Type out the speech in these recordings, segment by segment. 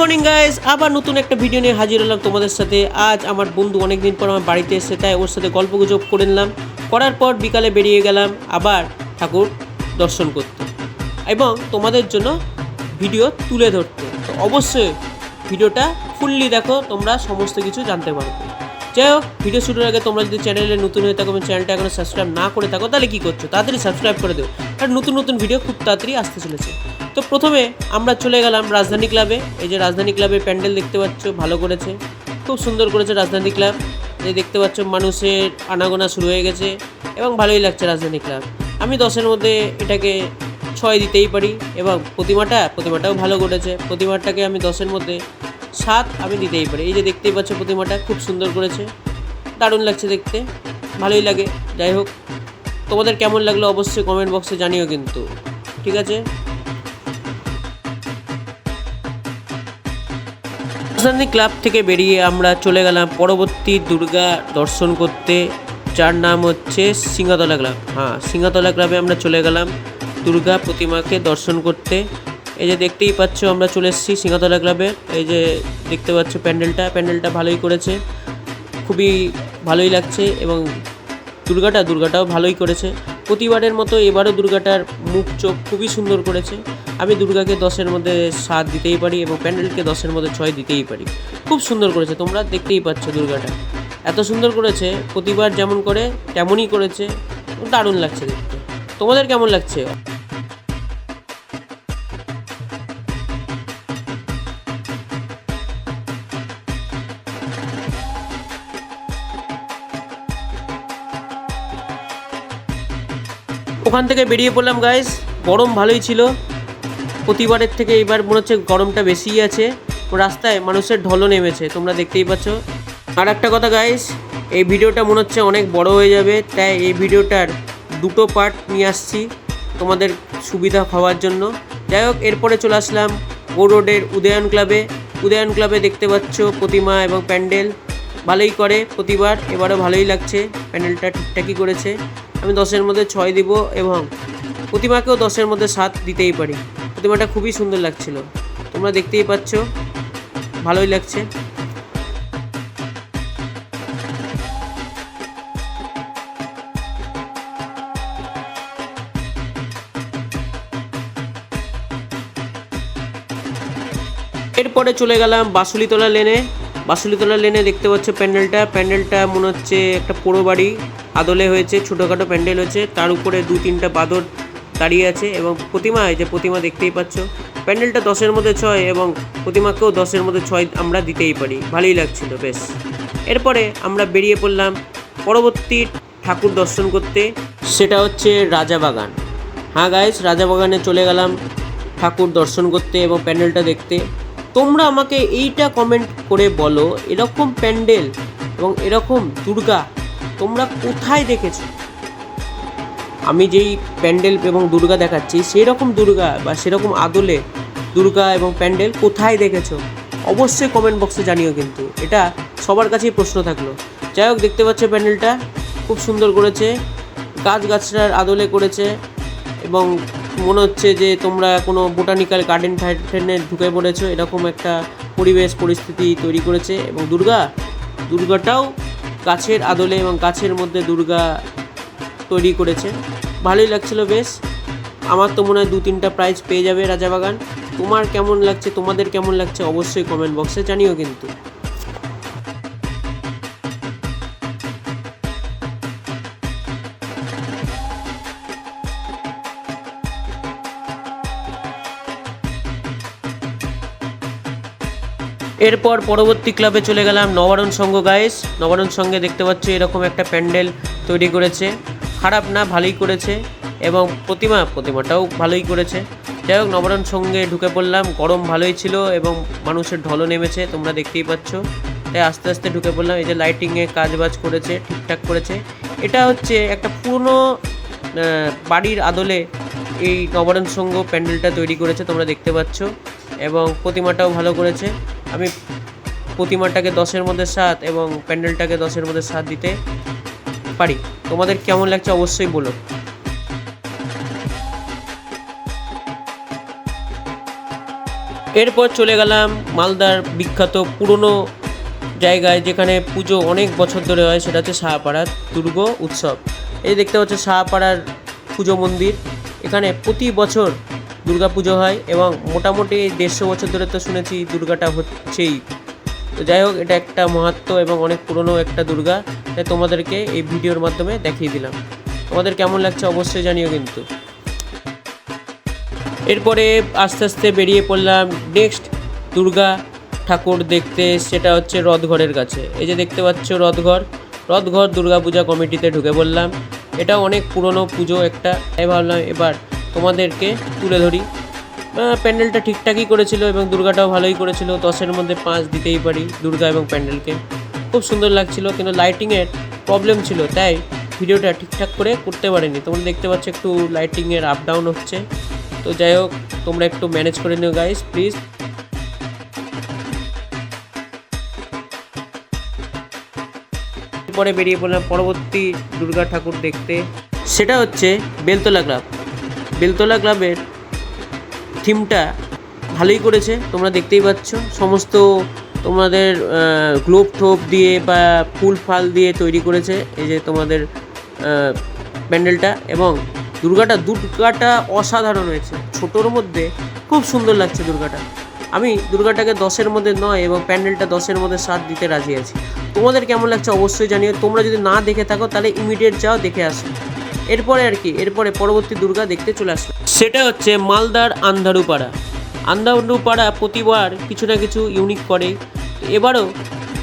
Morning guys আবার নতুন একটা ভিডিও নিয়ে হাজির হলাম তোমাদের সাথে। আজ আমার বন্ধু অনেকদিন পর আমার বাড়িতে এসে তাই ওর সাথে গল্প গুজব করে নিলাম। করার পর বিকালে বেরিয়ে গেলাম আবার ঠাকুর দর্শন করতে এবং তোমাদের জন্য ভিডিও তুলে ধরতে। তো অবশ্যই ভিডিওটা ফুললি দেখো, তোমরা সমস্ত কিছু জানতে পারবে। যাই হোক ভিডিও শুরুর আগে তোমরা যদি চ্যানেলে নতুন হয়ে থাকো এবং চ্যানেলটা এখনও সাবস্ক্রাইব না করে থাকো, তাহলে কী করছ? তাড়াতাড়ি সাবস্ক্রাইব করে দিও। আর নতুন নতুন ভিডিও খুব তাড়াতাড়ি আসতে চলেছে। তো প্রথমে আমরা চলে গেলাম রাজধানী ক্লাবে এই যে রাজধানী ক্লাবে প্যান্ডেল দেখতে পাচ্ছ, ভালো করেছে। খুব সুন্দর করেছে রাজধানী ক্লাব এই দেখতে পাচ্ছ, মানুষের আনাগোনা শুরু হয়ে গেছে এবং ভালোই লাগছে রাজধানী ক্লাব আমি দশের মধ্যে এটাকে ছয় দিতেই পারি এবং প্রতিমাটা, প্রতিমাটাও ভালো করেছে। প্রতিমাটাকে আমি দশের মধ্যে সাত আমি দিতেই পারি। এই যে দেখতেই পাচ্ছ, প্রতিমাটা খুব সুন্দর করেছে। দারুণ লাগছে দেখতে। ভালোই লাগে। যাই হোক, তোমাদের কেমন লাগল অবশ্যই কমেন্ট বক্সে জানিও কিন্তু। ঠিক আছে? রাজধানী ক্লাব থেকে বেরিয়ে আমরা চলে গেলাম পরবর্তী দুর্গা দর্শন করতে, যার নাম হচ্ছে সিঙ্গাতলা ক্লাব। হ্যাঁ সিঙ্গাতলা ক্লাবে আমরা চলে গেলাম দুর্গা প্রতিমাকে দর্শন করতে। এই যে দেখতেই পাচ্ছ, আমরা চলে এসেছি সিঙ্গাতলা ক্লাবে। এই যে দেখতে পাচ্ছ প্যান্ডেলটা প্যান্ডেলটা ভালোই করেছে। খুবই ভালোই লাগছে এবং দুর্গাটা, দুর্গাটাও ভালোই করেছে। প্রতিবারের মতো এবারও দুর্গাটার মুখ, চোখ খুবই সুন্দর করেছে। আমি দুর্গাকে দশের মধ্যে সাত দিতেই পারি এবং প্যান্ডেলকে দশের মধ্যে ছয় দিতেই পারি। খুব সুন্দর করেছে, তোমরা দেখতেই পাচ্ছ দুর্গাটা। এত সুন্দর করেছে, প্রতিবার যেমন করে, তেমনই করেছে। দারুণ লাগছে দেখতে। তোমাদের কেমন লাগছে? ওখান থেকে বেরিয়ে পড়লাম গাইস গরম ভালোই ছিল। প্রতিবারের থেকে এবার মনে হচ্ছে গরমটা বেশিই আছে। রাস্তায় মানুষের ঢলও নেমেছে, তোমরা দেখতেই পাচ্ছ। আর একটা কথা গাইস এই ভিডিওটা মনে হচ্ছে অনেক বড় হয়ে যাবে, তাই এই ভিডিওটার দুটো পার্ট নিয়ে আসছি তোমাদের সুবিধা হওয়ার জন্য। যাই হোক, এরপরে চলে আসলাম ও রোডের উদয়ন ক্লাবে উদয়ন ক্লাবে দেখতে পাচ্ছ প্রতিমা এবং প্যান্ডেল। ভালোই করে প্রতিবার, এবারও ভালোই লাগছে। প্যান্ডেলটা ঠিকঠাকই করেছে। আমি দশের মধ্যে ছয় দিব এবং প্রতিমাকেও দশের মধ্যে সাত দিতেই পারি। প্রতিমাটা খুবই সুন্দর লাগছিল। তোমরা দেখতেই পাচ্ছ, ভালোই লাগছে। এরপরে চলে গেলাম বাসুলিতলা লেনে। বাসুলিতলা লেনে দেখতে পাচ্ছ প্যান্ডেলটা। প্যান্ডেলটা মনে হচ্ছে একটা পোড়ো বাড়ি। আদলে হয়েছে, ছোটোখাটো প্যান্ডেল হয়েছে, তার উপরে দু তিনটা বাদর দাঁড়িয়ে আছে এবং প্রতিমা যে প্রতিমা দেখতেই পাচ্ছ। প্যান্ডেলটা দশের মধ্যে ছয় এবং প্রতিমাকেও দশের মধ্যে ছয় আমরা দিতেই পারি। ভালোই লাগছিল, বেশ। এরপরে আমরা বেরিয়ে পড়লাম পরবর্তী ঠাকুর দর্শন করতে। সেটা হচ্ছে রাজাবাগান হ্যাঁ গাইস রাজাবাগানে চলে গেলাম ঠাকুর দর্শন করতে এবং প্যান্ডেলটা দেখতে। তোমরা আমাকে এইটা কমেন্ট করে বলো, এরকম প্যান্ডেল এবং এরকম দুর্গা তোমরা কোথায় দেখেছ? আমি যেই প্যান্ডেল এবং দুর্গা দেখাচ্ছি সেই রকম দুর্গা বা সেরকম আদলে দুর্গা এবং প্যান্ডেল কোথায় দেখেছ? অবশ্যই কমেন্ট বক্সে জানিও কিন্তু। এটা সবার কাছেই প্রশ্ন থাকল। যাই হোক, দেখতে পাচ্ছ প্যান্ডেলটা। খুব সুন্দর করেছে। গাছ গাছড়ার আদলে করেছে এবং মনে হচ্ছে যে তোমরা কোনো বোটানিক্যাল গার্ডেন টার্ডেনে ঢুকে পড়েছো। এরকম একটা পরিবেশ, পরিস্থিতি তৈরি করেছে। এবং দুর্গা, দুর্গাটাও গাছের আদলে এবং গাছের মধ্যে দুর্গা তৈরি করেছে। ভালোই লাগছিল বেশ। আমার তো মনে হয় দু তিনটা প্রাইজ পেয়ে যাবে রাজাবাগান। তোমার কেমন লাগছে, তোমাদের কেমন লাগছে অবশ্যই কমেন্ট বক্সে জানিও কিন্তু। এরপর পরবর্তী ক্লাবে চলে গেলাম নবারণ সংঘ গায়েস নবারণ সঙ্গে দেখতে পাচ্ছ, এরকম একটা প্যান্ডেল তৈরি করেছে। খারাপ না, ভালোই করেছে এবং প্রতিমা, প্রতিমাটাও ভালোই করেছে। যাই হোক, নবারণ সঙ্গে ঢুকে পড়লাম। গরম ভালোই ছিল এবং মানুষের ঢলও নেমেছে, তোমরা দেখতেই পাচ্ছ। তাই আস্তে আস্তে ঢুকে পড়লাম। এই যে লাইটিংয়ে কাজ বাজ করেছে, ঠিকঠাক করেছে। এটা হচ্ছে একটা পুরনো বাড়ির আদলে এই নবারণ সংঘ প্যান্ডেলটা তৈরি করেছে, তোমরা দেখতে পাচ্ছ। এবং প্রতিমাটাও ভালো করেছে। আমি প্রতিমাটাকে দশের মধ্যে সাত এবং প্যান্ডেলটাকে দশের মধ্যে সাত দিতে পারি। তোমাদের কেমন লাগছে অবশ্যই বলো। এরপর চলে গেলাম মালদার বিখ্যাত পুরনো জায়গায়, যেখানে পুজো অনেক বছর ধরে হয়, সেটা হচ্ছে শাহপাড়ার দুর্গ উৎসব। এই দেখতে পাচ্ছ শাহপাড়ার পুজো মন্দির। এখানে প্রতি বছর পুজো হয় এবং মোটামুটি দেড়শো বছর ধরে তো শুনেছি দুর্গাটা হচ্ছেই। তো যাই হোক, এটা একটা মাহাত্ম এবং অনেক পুরনো একটা দুর্গা। তাই তোমাদেরকে এই ভিডিওর মাধ্যমে দেখিয়ে দিলাম। তোমাদের কেমন লাগছে অবশ্যই জানিও কিন্তু। এরপরে আস্তে আস্তে বেরিয়ে পড়লাম নেক্সট দুর্গা ঠাকুর দেখতে, সেটা হচ্ছে রথঘরের কাছে। এই যে দেখতে পাচ্ছ রথঘর রথঘর দুর্গা পূজা কমিটিতে ঢুকে পড়লাম। এটা অনেক পুরনো পুজো একটা। তাই ভাবলাম এবার তোমাদেরকে তুলে ধরি। প্যান্ডেলটা ঠিকঠাকই করেছিল এবং দুর্গাটাও ভালোই করেছিল। দশের মধ্যে পাঁচ দিতেই পারি দুর্গা এবং প্যান্ডেলকে। খুব সুন্দর লাগছিল, কিন্তু লাইটিংয়ের প্রবলেম ছিল, তাই ভিডিওটা ঠিকঠাক করে করতে পারিনি। তোমরা দেখতে পাচ্ছ একটু লাইটিংয়ের আপ ডাউন হচ্ছে। তো যাই হোক, তোমরা একটু ম্যানেজ করে নিও গাইস প্লিজ পরে বেরিয়ে পড়লাম পরবর্তী দুর্গা ঠাকুর দেখতে। সেটা হচ্ছে বেলতলা ক্লাব বেলতলা ক্লাবের থিমটা ভালোই করেছে, তোমরা দেখতেই পাচ্ছ। সমস্ত তোমাদের গ্লোব ঠোপ দিয়ে বা ফুল ফাল দিয়ে তৈরি করেছে এই যে তোমাদের প্যান্ডেলটা এবং দুর্গাটা দুর্গাটা অসাধারণ হয়েছে। ছোটোর মধ্যে খুব সুন্দর লাগছে দুর্গাটা। আমি দুর্গাটাকে দশের মধ্যে নয় এবং প্যান্ডেলটা দশের মধ্যে সাত দিতে রাজি আছি। তোমাদের কেমন লাগছে অবশ্যই জানিও। তোমরা যদি না দেখে থাকো, তাহলে ইমিডিয়েট যাও, দেখে আসো। এরপরে আর কি, এরপরে পরবর্তী দুর্গা দেখতে চলে আসলো। সেটা হচ্ছে মালদার আন্ধারুপাড়া। আন্ধারুপাড়া প্রতিবার কিছু না কিছু ইউনিক করে এবারও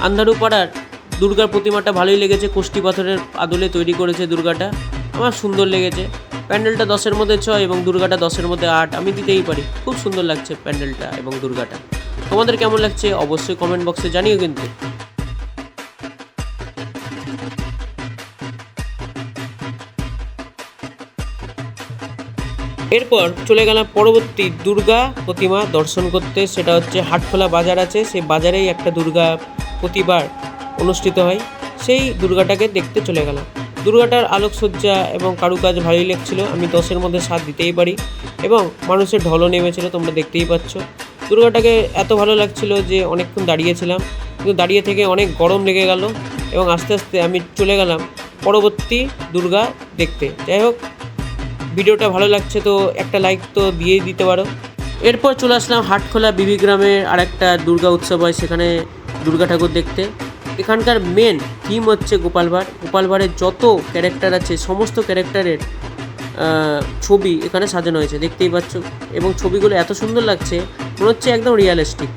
আন্ধারুপাড়ার দুর্গার প্রতিমাটা ভালোই লেগেছে কোষ্টি পাথরের আদলে তৈরি করেছে দুর্গাটা। আমার সুন্দর লেগেছে। প্যান্ডেলটা দশের মধ্যে ছয় এবং দুর্গাটা দশের মধ্যে আট, আমি দিতেই পারি। খুব সুন্দর লাগছে প্যান্ডেলটা এবং দুর্গাটা। তোমাদের কেমন লাগছে অবশ্যই কমেন্ট বক্সে জানিও কিন্তু। এরপর চলে গেলাম পরবর্তী দুর্গা প্রতিমা দর্শন করতে। সেটা হচ্ছে হাটখোলা বাজার আছে, সেই বাজারেই একটা দুর্গা প্রতিবার অনুষ্ঠিত হয়। সেই দুর্গাটাকে দেখতে চলে গেলাম। দুর্গাটার আলোকসজ্জা এবং কারুকাজ ভালোই লাগছিল। আমি দশের মধ্যে সাত দিতেই পারি এবং মানুষের ঢলও নেমেছিল, তোমরা দেখতেই পাচ্ছ। দুর্গাটাকে এত ভালো লাগছিল যে অনেকক্ষণ দাঁড়িয়েছিলাম, কিন্তু দাঁড়িয়ে থেকে অনেক গরম লেগে গেল এবং আস্তে আস্তে আমি চলে গেলাম পরবর্তী দুর্গা দেখতে। যাই হোক ভিডিওটা ভালো লাগছে তো একটা লাইক তো দিয়েই দিতে পারো। এরপর চলে আসলাম হাটখোলা বিবি গ্রামের আর একটা দুর্গা উৎসব হয় সেখানে দুর্গা ঠাকুর দেখতে। এখানকার মেন থিম হচ্ছে গোপাল ভাঁড়। গোপাল ভাঁড়ের যত ক্যারেক্টার আছে, সমস্ত ক্যারেক্টারের ছবি এখানে সাজানো হয়েছে, দেখতেই পাচ্ছ। এবং ছবিগুলো এত সুন্দর লাগছে, মনে হচ্ছে একদম রিয়ালিস্টিক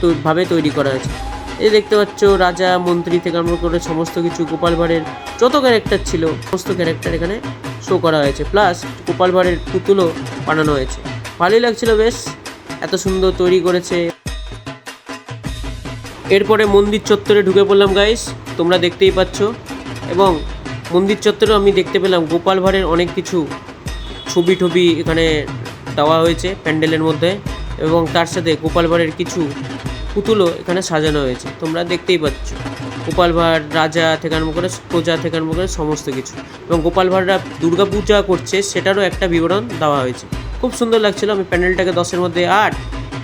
তো ভাবে তৈরি করা হয়েছে। এই দেখতে পাচ্ছ, রাজা, মন্ত্রী থেকে আরম্ভ করে সমস্ত কিছু গোপাল ভাঁড়ের যত ক্যারেক্টার ছিল, সমস্ত ক্যারেক্টার এখানে শো করা হয়েছে। প্লাস গোপাল ভাঁড়ের পুতুলও বানানো হয়েছে। ভালোই লাগছিল বেশ, এত সুন্দর তৈরি করেছে। এরপরে মন্দির চত্বরে ঢুকে পড়লাম গাইস তোমরা দেখতেই পাচ্ছ। এবং মন্দির চত্বরেও আমি দেখতে পেলাম, গোপাল ভাঁড়ের অনেক কিছু ছবি টবি এখানে দেওয়া হয়েছে প্যান্ডেলের মধ্যে। এবং তার সাথে গোপাল ভাঁড়ের কিছু পুতুলও এখানে সাজানো হয়েছে। তোমরা দেখতেই পাচ্ছ। গোপাল ভাঁড়, রাজা থেকে আরম্ভ করে প্রজা থেকে আরম্ভ করে সমস্ত কিছু। এবং গোপাল ভাঁড়রা দুর্গা পূজা করছে, সেটারও একটা বিবরণ দেওয়া হয়েছে। খুব সুন্দর লাগছিল, আমি প্যান্ডেলটাকে দশের মধ্যে আট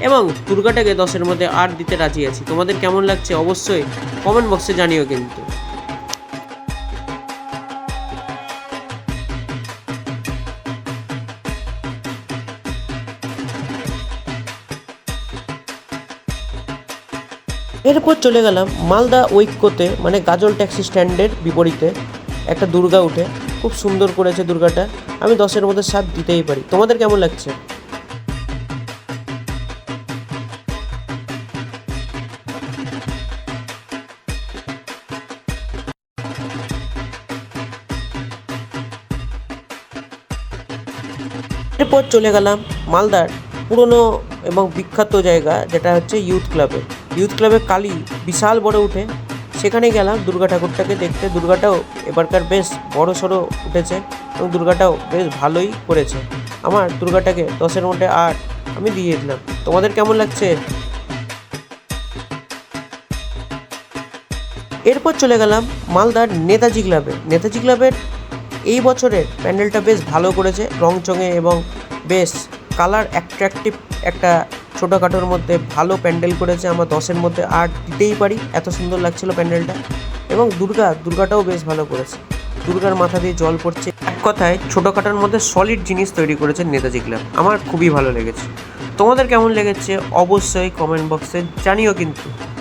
এবং দুর্গাটাকে দশের মধ্যে আট দিতে রাজি আছি। তোমাদের কেমন লাগছে? অবশ্যই কমেন্ট বক্সে জানিও কিন্তু। এরপর চলে গেলাম মালদা ঐক্যতে মানে গাজল ট্যাক্সি স্ট্যান্ডের বিপরীতে। একটা দুর্গা উঠে, খুব সুন্দর করেছে দুর্গাটা। আমি দশের মধ্যে সাত দিতেই পারি। তোমাদের কেমন লাগছে? এরপর চলে গেলাম মালদার পুরনো এবং বিখ্যাত জায়গা, যেটা হচ্ছে ইউথ ক্লাবে। ইউথ ক্লাবে কালি বিশাল বড় উঠে। সেখানে গেলাম, দুর্গা ঠাকুরটাকে দেখতে। দুর্গাটাও এবারকার বেশ বড় সড়ো উঠেছে এবং দুর্গাটাও বেশ ভালোই করেছে। আমার দুর্গাটাকে দশের মধ্যে আট আমি দিয়ে দিলাম। তোমাদের কেমন লাগছে? এরপর চলে গেলাম মালদার নেতাজি ক্লাবে। নেতাজি ক্লাবের এই বছরের প্যান্ডেলটা বেশ ভালো করেছে। রংচঙে এবং বেশ কালার অ্যাট্রাকটিভ একটা ছোটোখাটোর মধ্যে ভালো প্যান্ডেল করেছে, আমার দশের মধ্যে আট দিতেই পারি। এত সুন্দর লাগছিল প্যান্ডেলটা। এবং দুর্গা, দুর্গাটাও বেশ ভালো করেছে। দুর্গার মাথা দিয়ে জল পড়ছে। এক কথায়, ছোটোখাটোর মধ্যে সলিড জিনিস তৈরি করেছে নেতাজি ক্লাব আমার খুবই ভালো লেগেছে। তোমাদের কেমন লেগেছে? অবশ্যই কমেন্ট বক্সে জানিও কিন্তু।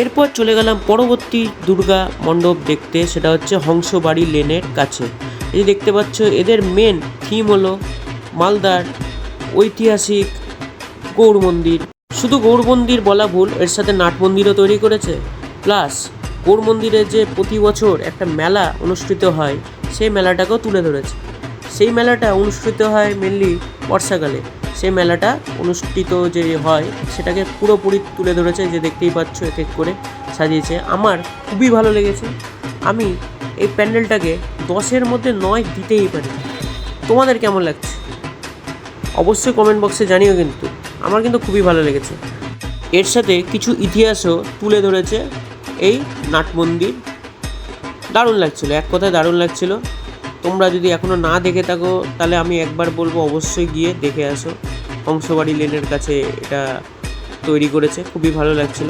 এরপর চলে গেলাম পরবর্তী দুর্গা মণ্ডপ দেখতে, সেটা হচ্ছে হংসবাড়ি লেনের কাছে। এই দেখতে পাচ্ছ, এদের মেন থিম হলো মালদার ঐতিহাসিক গৌড় মন্দির। শুধু গৌড় মন্দির বলা ভুল, এর সাথে নাট মন্দিরও তৈরি করেছে। প্লাস গৌড় মন্দিরে যে প্রতি বছর একটা মেলা অনুষ্ঠিত হয়, সেই মেলাটাকেও তুলে ধরেছে। সেই মেলাটা অনুষ্ঠিত হয় মেনলি বর্ষাকালে। সেই মেলাটা অনুষ্ঠিত যে হয়, সেটাকে পুরোপুরি তুলে ধরেছে যে দেখতেই পাচ্ছ এক এক করে সাজিয়েছে। আমার খুবই ভালো লেগেছে। আমি এই প্যান্ডেলটাকে দশের মধ্যে নয় দিতেই পারি। তোমাদের কেমন লাগছে? অবশ্যই কমেন্ট বক্সে জানিও কিন্তু। আমার কিন্তু খুবই ভালো লেগেছে। এর সাথে কিছু ইতিহাসও তুলে ধরেছে এই নাট মন্দির দারুণ লাগছিল, এক কথায় দারুণ লাগছিল। তোমরা যদি এখনও না দেখে থাকো, তাহলে আমি একবার বলব অবশ্যই গিয়ে দেখে আসো। হংসবাড়ি লেনের কাছে এটা তৈরি করেছে, খুবই ভালো লাগছিল।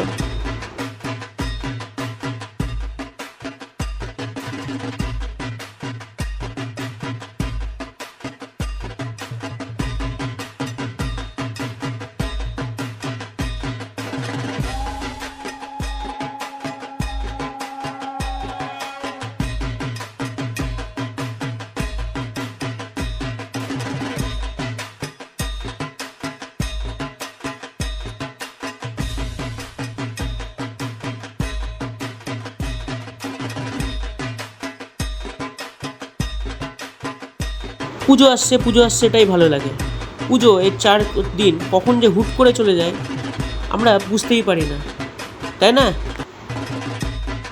পুজো আসছে পুজো আসছে, এটাই ভালো লাগে। পুজো এই চার দিন কখন যে হুট করে চলে যায়, আমরা বুঝতেই পারি না। তাই না?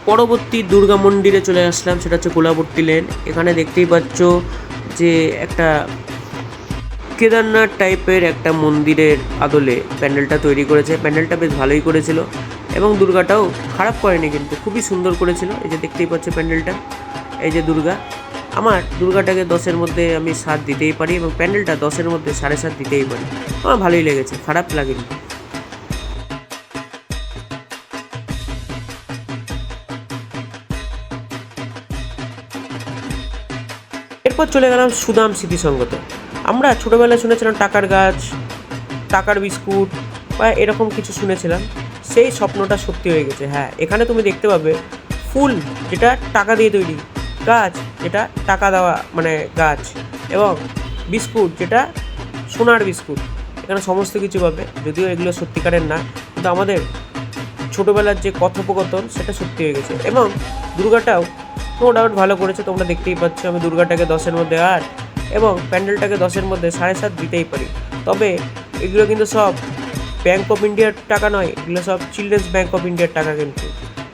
পরবর্তী দুর্গা মন্দিরে চলে আসলাম, সেটা হচ্ছে কোলাবর্তী লেন। এখানে দেখতেই পাচ্ছ যে একটা কেদারনাথ টাইপের একটা মন্দিরের আদলে প্যান্ডেলটা তৈরি করেছে। প্যান্ডেলটা বেশ ভালোই করেছিল এবং দুর্গাটাও খারাপ করেনি কিন্তু খুবই সুন্দর করেছিল। এই যে দেখতেই পাচ্ছ প্যান্ডেলটা, এই যে দুর্গা। আমার দুর্গাটাকে দশের মধ্যে আমি সাত দিতেই পারি এবং প্যান্ডেলটা দশের মধ্যে সাড়ে সাত দিতেই পারি। আমার ভালোই লেগেছে, খারাপ লাগেনি। এরপর চলে গেলাম সুদাম স্মৃতিসঙ্গত। আমরা ছোটোবেলায় শুনেছিলাম টাকার গাছ, টাকার বিস্কুট বা এরকম কিছু শুনেছিলাম। সেই স্বপ্নটা সত্যি হয়ে গেছে হ্যাঁ। এখানে তুমি দেখতে পাবে ফুল যেটা টাকা দিয়ে তৈরি, গাছ যেটা টাকা দেওয়া মানে গাছ এবং বিস্কুট যেটা সোনার বিস্কুট, এখানে সমস্ত কিছু পাবে। যদিও এগুলো সত্যিকারের না, কিন্তু আমাদের ছোটোবেলার যে কথোপকথন সেটা সত্যি হয়ে গেছে। এবং দুর্গাটাও নো ডাউট ভালো করেছে, তোমরা দেখতেই পাচ্ছ আমি দুর্গাটাকে দশের মধ্যে আট এবং প্যান্ডেলটাকে দশের মধ্যে সাড়ে সাত দিতেই পারি। তবে এগুলো কিন্তু সব ব্যাঙ্ক অফ ইন্ডিয়ার টাকা নয়, এগুলো সব চিলড্রেন্স ব্যাঙ্ক অফ ইন্ডিয়ার টাকা কিন্তু।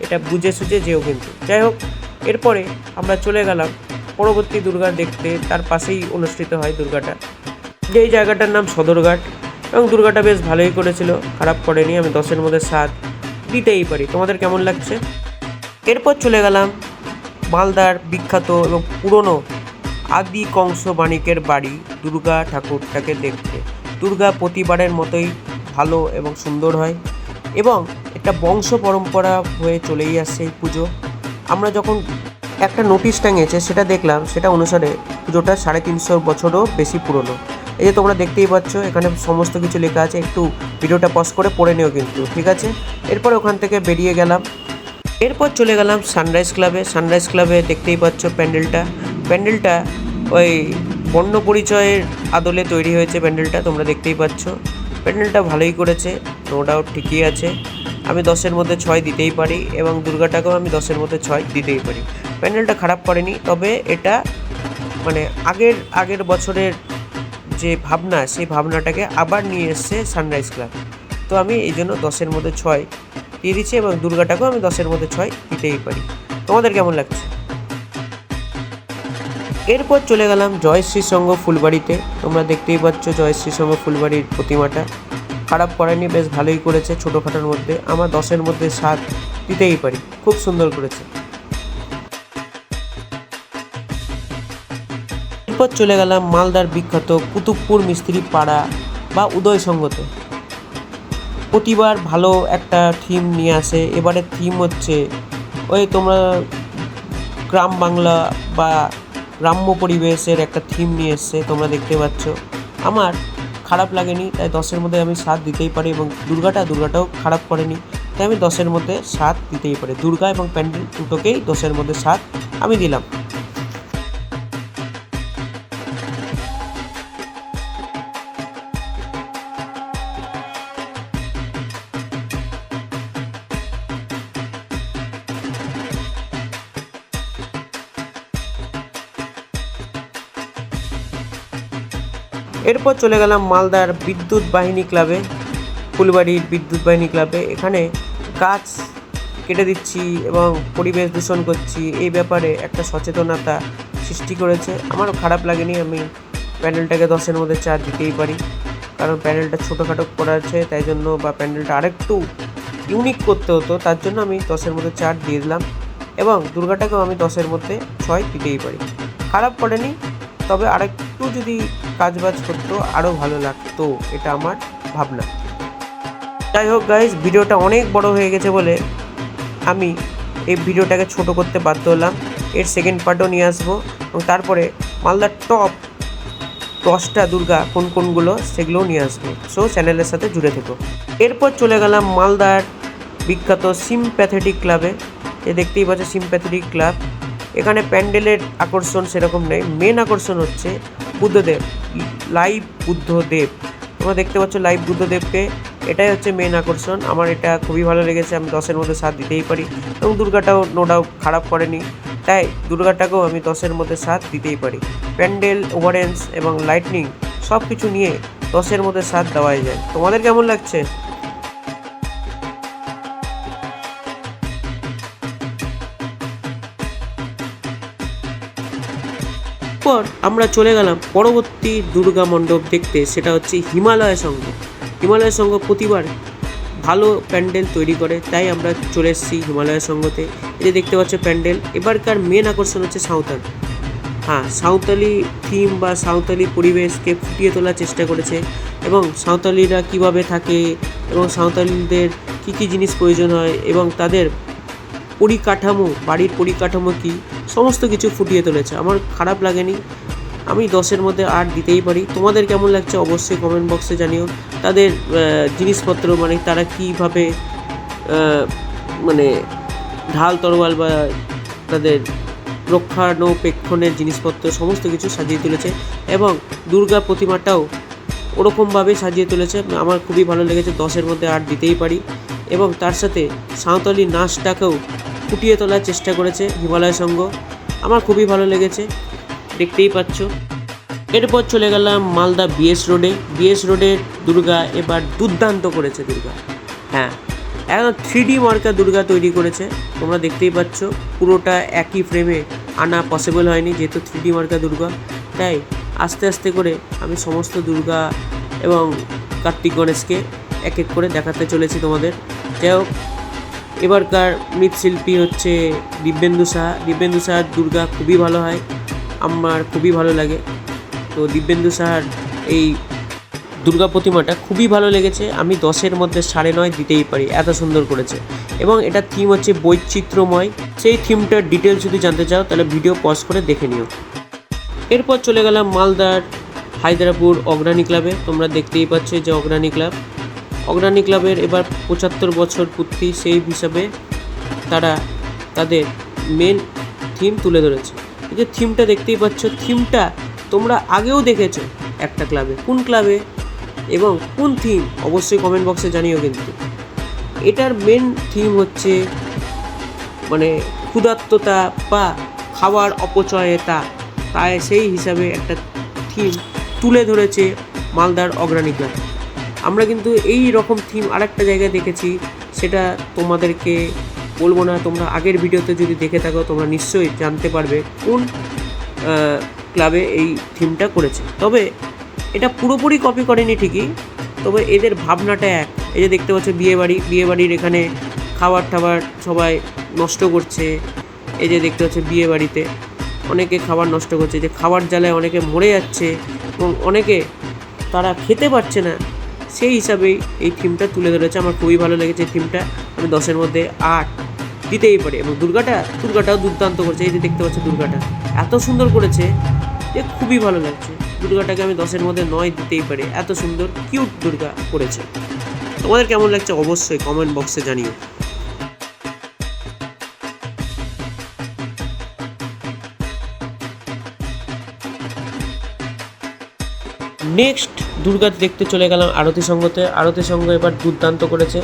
এটা বুঝে সুঝে যেও কিন্তু। যাই হোক এরপরে আমরা চলে গেলাম পরবর্তী দুর্গা দেখতে, তার পাশেই অনুষ্ঠিত হয় দুর্গাটা। যেই জায়গাটার নাম সদরঘাট, এবং দুর্গাটা বেশ ভালোই করেছিল, খারাপ করেনি, আমি দশের মধ্যে সাত দিতেই পারি। তোমাদের কেমন লাগছে? এরপর চলে গেলাম মালদার বিখ্যাত এবং পুরনো আদি কংস বাণিকের বাড়ি, দুর্গা ঠাকুরটাকে দেখতে। দুর্গা প্রতিবারের মতোই ভালো এবং সুন্দর হয়, এবং একটা বংশ পরম্পরা হয়ে চলেই আসছে এই পুজো। আমরা যখন একটা নোটিশ টাঙিয়েছে সেটা দেখলাম, সেটা অনুসারে পুজোটা সাড়ে তিনশো বছরও বেশি পুরনো। এই যে তোমরা দেখতেই পাচ্ছ, এখানে সমস্ত কিছু লেখা আছে, একটু ভিডিওটা পজ করে পড়ে নিও কিন্তু, ঠিক আছে? এরপর ওখান থেকে বেরিয়ে গেলাম। এরপর চলে গেলাম সানরাইজ ক্লাবে সানরাইজ ক্লাবে দেখতেই পাচ্ছ প্যান্ডেলটা। প্যান্ডেলটা ওই বর্ণ পরিচয়ের আদলে তৈরি হয়েছে প্যান্ডেলটা, তোমরা দেখতেই পাচ্ছ। প্যান্ডেলটা ভালোই করেছে নো ডাউট ঠিকই আছে। আমি দশের মধ্যে ছয় দিতেই পারি এবং দুর্গাটাকেও আমি দশের মধ্যে ছয় দিতেই পারি। প্যান্ডেলটা খারাপ করেনি, তবে এটা মানে আগের আগের বছরের যে ভাবনা, সেই ভাবনাটাকে আবার নিয়ে এসছে সানরাইজ ক্লাব তো আমি এই জন্য দশের মধ্যে ছয় দিয়ে দিচ্ছি এবং দুর্গাটাকেও আমি দশের মধ্যে ছয় দিতেই পারি। তোমাদের কেমন লাগছে? এরপর চলে গেলাম জয়শ্রী সঙ্গ ফুলবাড়িতে। তোমরা দেখতেই পাচ্ছ জয়শ্রী সঙ্গ ফুলবাড়ির প্রতিমাটা। খারাপ করেনি, বেশ ভালোই করেছে ছোটোখাটোর মধ্যে। আমার দশের মধ্যে সাত দিতেই পারি, খুব সুন্দর করেছে। এরপর চলে গেলাম মালদার বিখ্যাত কুতুবপুর মিস্ত্রি পাড়া বা উদয় সঙ্গতে। প্রতিবার ভালো একটা থিম নিয়ে আসে। এবারের থিম হচ্ছে, ওই তোমরা গ্রাম বাংলা বা গ্রাম্য পরিবেশের একটা থিম নিয়ে এসছে, তোমরা দেখতে পাচ্ছ। আমার খারাপ লাগেনি, তাই দশের মধ্যে আমি সাত দিতেই পারি এবং দুর্গাটা, দুর্গাটাও খারাপ করেনি, তাই আমি দশের মধ্যে সাত দিতেই পারি। দুর্গা এবং প্যান্ডেল দুটোকেই দশের মধ্যে সাত আমি দিলাম। এরপর চলে গেলাম মালদার বিদ্যুৎ বাহিনী ক্লাবে, ফুলবাড়ির বিদ্যুৎ বাহিনী ক্লাবে। এখানে গাছ কেটে দিচ্ছি এবং পরিবেশ দূষণ করছি। এই ব্যাপারে একটা সচেতনতা সৃষ্টি করেছে। আমারও খারাপ লাগেনি, আমি প্যান্ডেলটাকে দশের মধ্যে চার দিতেই পারি। কারণ প্যান্ডেলটা ছোটোখাটো করা আছে, তাই জন্য বা প্যান্ডেলটা আরেকটু ইউনিক করতে হতো, তার জন্য আমি দশের মধ্যে চার দিয়ে দিলাম। এবং দুর্গাটাকেও আমি দশের মধ্যে ছয় দিতেই পারি। খারাপ পড়েনি তবে আরেকটু যদি কাজবাজ করতো আরও ভালো লাগতো, এটা আমার ভাবনা। যাই হোক গাইজ ভিডিওটা অনেক বড় হয়ে গেছে বলে আমি এই ভিডিওটাকে ছোট করতে বাধ্য হলাম। এর সেকেন্ড পার্টও নিয়ে আসব এবং তারপরে মালদার টপ দশটা দুর্গা কোন কোনগুলো সেগুলোও নিয়ে আসব। সো চ্যানেলের সাথে জুড়ে থেকো। এরপর চলে গেলাম মালদার বিখ্যাত সিমপ্যাথেটিক ক্লাবে এ দেখতেই পাচ্ছ সিমপ্যাথেটিক ক্লাব এখানে প্যান্ডেলের আকর্ষণ সেরকম নেই। মেন আকর্ষণ হচ্ছে বুদ্ধদেব লাইভ বুদ্ধদেব। তোমরা দেখতে পাচ্ছ লাইভ বুদ্ধদেবকে। এটাই হচ্ছে মেন আকর্ষণ। আমার এটা খুবই ভালো লেগেছে। আমি দশের মধ্যে সাত দিতেই পারি এবং দুর্গাটাও নো ডাউট খারাপ করেনি। তাই দুর্গাটাকেও আমি দশের মধ্যে সাত দিতেই পারি। প্যান্ডেল ওভারেন্স এবং লাইটনিং সব কিছু নিয়ে দশের মধ্যে সাত দেওয়াই যায়। তোমাদের কেমন লাগছে? আমরা চলে গেলাম পরবর্তী দুর্গা মণ্ডপ দেখতে, সেটা হচ্ছে হিমালয় সংঘ। হিমালয় সংঘ প্রতিবার ভালো প্যান্ডেল তৈরি করে, তাই আমরা চলে এসেছি হিমালয় সংঘতে। এই যে দেখতে পাচ্ছ প্যান্ডেল, এবারকার মেন আকর্ষণ হচ্ছে সাঁওতাল। হ্যাঁ সাঁওতালি থিম বা সাঁওতালি পরিবেশকে ফুটিয়ে তোলার চেষ্টা করেছে এবং সাঁওতালিরা কীভাবে থাকে এবং সাঁওতালিদের কী কী জিনিস প্রয়োজন হয় এবং তাদের পরিকাঠামো, বাড়ির পরিকাঠামো কী, সমস্ত কিছু ফুটিয়ে তুলেছে। আমার খারাপ লাগেনি। আমি দশের মধ্যে আট দিতেই পারি। তোমাদের কেমন লাগছে অবশ্যই কমেন্ট বক্সে জানিও। তাদের জিনিসপত্র মানে তারা কীভাবে মানে ঢাল, তরোয়াল বা তাদের রক্ষণাবেক্ষণের জিনিসপত্র সমস্ত কিছু সাজিয়ে তুলেছে এবং দুর্গা প্রতিমাটাও ওরকমভাবে সাজিয়ে তুলেছে। আমার খুবই ভালো লেগেছে, দশের মধ্যে আট দিতেই পারি এবং তার সাথে সাঁওতালি নাচটাকেও ফুটিয়ে তোলার চেষ্টা করেছে হিমালয় সংঘ। আমার খুবই ভালো লেগেছে। দেখতেই পাচ্ছ। এরপর চলে গেলাম মালদা বিএস রোডে বিএস রোডের দুর্গা এবার দুর্দান্ত করেছে দুর্গা। হ্যাঁ এখন থ্রি মার্কা দুর্গা তৈরি করেছে, তোমরা দেখতেই পাচ্ছ, পুরোটা একই ফ্রেমে আনা পসিবল হয়নি, যেহেতু থ্রি মার্কা দুর্গা। তাই আস্তে আস্তে করে আমি সমস্ত দুর্গা এবং কার্তিক গণেশকে এক এক করে দেখাতে চলেছি তোমাদের। যাই হোক, এবারকার মৃৎশিল্পী হচ্ছে দিব্যেন্দু সাহা। দিব্যেন্দু সাহার দুর্গা খুবই ভালো হয়। আমার খুবই ভালো লাগে। তো দিব্যেন্দু সাহার এই দুর্গা প্রতিমাটা খুবই ভালো লেগেছে। আমি দশের মধ্যে সাড়ে নয় দিতেই পারি, এত সুন্দর করেছে। এবং এটা থিম হচ্ছে বৈচিত্র্যময়। সেই থিমটার ডিটেলস যদি জানতে চাও, তাহলে ভিডিও পজ করে দেখে নিও। এরপর চলে গেলাম মালদার হায়দ্রাপুর অগ্রাণী ক্লাবে তোমরা দেখতেই পাচ্ছ যে অগ্রাণী ক্লাব অগ্রাণী ক্লাবের এবার পঁচাত্তর বছর পূর্তি, সেই হিসাবে তারা তাদের মেন থিম তুলে ধরেছে। এই যে থিমটা দেখতেই পাচ্ছ, থিমটা তোমরা আগেও দেখেছ একটা ক্লাবে। কোন ক্লাবে এবং কোন থিম? অবশ্যই কমেন্ট বক্সে জানিও কিন্তু। এটার মেন থিম হচ্ছে মানে ক্ষুধার্ততা বা খাওয়ার অপচয়তা। তাই সেই হিসাবে একটা থিম তুলে ধরেছে মালদার অগ্রাণী ক্লাব। আমরা কিন্তু এই রকম থিম আরেকটা জায়গায় দেখেছি, সেটা তোমাদেরকে বলব না, তোমরা আগের ভিডিওতে যদি দেখে থাকো, তোমরা নিশ্চয়ই জানতে পারবে কোন ক্লাবে এই থিমটা করেছে। তবে এটা পুরোপুরি কপি করেনি ঠিকই, তবে এদের ভাবনাটা এক। এই যে দেখতে পাচ্ছ বিয়ে বাড়ি বিয়ে বাড়ির এখানে খাবার টাবার সবাই নষ্ট করছে। এই যে দেখতে পাচ্ছ বিয়ে বাড়িতে অনেকে খাবার নষ্ট করছে। যে খাবার জ্বালায় অনেকে মরে যাচ্ছে এবং অনেকে তারা খেতে পারছে না। সেই হিসাবেই এই থিমটা তুলে ধরেছে। আমার খুবই ভালো লেগেছে থিমটা। আমি দশের মধ্যে আট দিতেই পারি এবং দুর্গাটা, দুর্গাটাও দুর্দান্ত করেছে। এই যে দেখতে পাচ্ছ দুর্গাটা, এত সুন্দর করেছে যে খুবই ভালো লাগছে। দুর্গাটাকে আমি দশের মধ্যে নয় দিতেই পারি। এত সুন্দর কিউট দুর্গা করেছে। তোমাদের কেমন লাগছে অবশ্যই কমেন্ট বক্সে জানিও। নেক্সট দুর্গা দেখতে চলে গেলাম আরতি সঙ্গতে। আরতি সঙ্গ এবার দুর্দান্ত করেছে।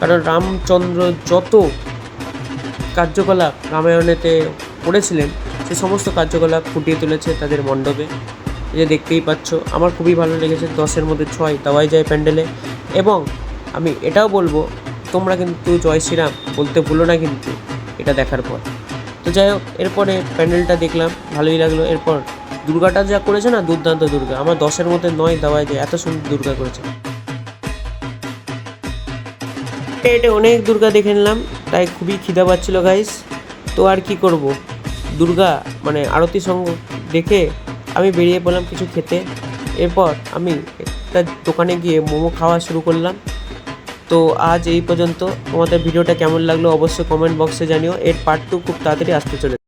কারণ রামচন্দ্র যত কার্যকলাপ রামায়ণেতে করেছিলেন, সে সমস্ত কার্যকলাপ ফুটিয়ে তুলেছে তাদের মণ্ডপে। যে দেখতেই পাচ্ছ, আমার খুবই ভালো লেগেছে দশের মধ্যে ছয় দেওয়াই যায় প্যান্ডেলে। এবং আমি এটাও বলব, তোমরা কিন্তু জয় শ্রীরাম বলতে ভুলো না কিন্তু এটা দেখার পর। তো যাই হোক, এরপরে প্যান্ডেলটা দেখলাম, ভালোই লাগল। এরপর দুর্গাটা যা করেছে না, দুর্দান্ত দুর্গা। আমার দশের মধ্যে নয় দেওয়াই যায় এত সুন্দর দুর্গা করেছে। এটা অনেক দুর্গা দেখে নিলাম, তাই খুবই খিদা পাচ্ছিল গাইস তো আর কি করব? দুর্গা মানে আরতি সঙ্গ দেখে আমি বেরিয়ে পড়লাম কিছু খেতে। এরপর আমি একটা দোকানে গিয়ে মোমো খাওয়া শুরু করলাম। তো আজ এই পর্যন্ত। তোমাদের ভিডিওটা কেমন লাগল অবশ্যই কমেন্ট বক্সে জানিও। এর পার্ট টু খুব তাড়াতাড়ি আসতে চলে